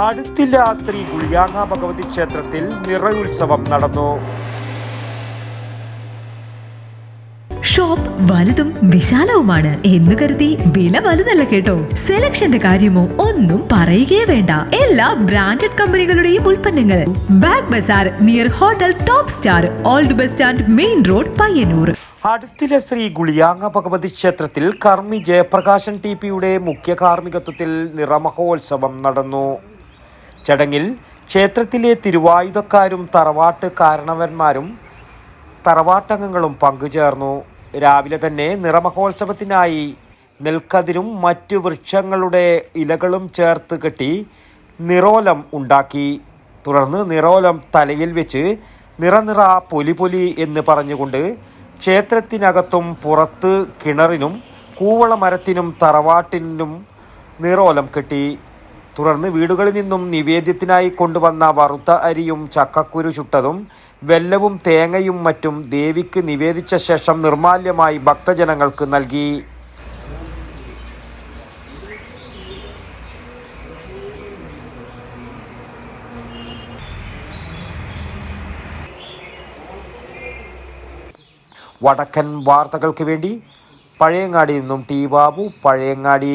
അടുത്തില്ല ശ്രീ ഗുളിയാങ്ങ ഭഗവതി ക്ഷേത്രത്തിൽ നിറയുത്സവം നടന്നു. ഷോപ്പ് വലുതും വിശാലവുമാണ് എന്ന് കരുതി വില വലുതല്ല കേട്ടോ. സെലക്ഷന്റെ കാര്യമോ ഒന്നും പറയുകയേ വേണ്ട. എല്ലാ ബ്രാൻഡഡ് കമ്പനികളുടെയും ഉൽപ്പന്നങ്ങൾ. Bag bazaar near hotel top star old bus stand main road Payyanur. അടുത്തിലെ Shri Guliyanga Bhagavathi ക്ഷേത്രത്തിൽ കർമ്മി ജയപ്രകാശൻ ടി പിയുടെ മുഖ്യ കാർമ്മികത്വത്തിൽ നിറമഹോത്സവം നടന്നു. ചടങ്ങിൽ ക്ഷേത്രത്തിലെ തിരുവായുധക്കാരും തറവാട്ട് കാരണവന്മാരും തറവാട്ടംഗങ്ങളും പങ്കുചേർന്നു. രാവിലെ തന്നെ നിറമഹോത്സവത്തിനായി നെൽക്കതിരും മറ്റു വൃക്ഷങ്ങളുടെ ഇലകളും ചേർത്ത് കെട്ടി നിറോലം ഉണ്ടാക്കി. തുടർന്ന് നിറോലം തലയിൽ വെച്ച് നിറനിറ പൊലി എന്ന് പറഞ്ഞുകൊണ്ട് ക്ഷേത്രത്തിനകത്തും പുറത്ത് കിണറിനും കൂവളമരത്തിനും തറവാട്ടിനും നിറോലം കെട്ടി. തുടർന്ന് വീടുകളിൽ നിന്നും നിവേദ്യത്തിനായി കൊണ്ടുവന്ന വറുത്ത അരിയും ചക്കക്കുരു ചുട്ടതും വെല്ലവും തേങ്ങയും മറ്റും ദേവിക്ക് നിവേദിച്ച ശേഷം നിർമാല്യമായി ഭക്തജനങ്ങൾക്ക് നൽകി. വടക്കൻ വാർത്തകൾക്ക് വേണ്ടി പഴയങ്ങാടി നിന്നും ടി ബാബു പഴയങ്ങാടി.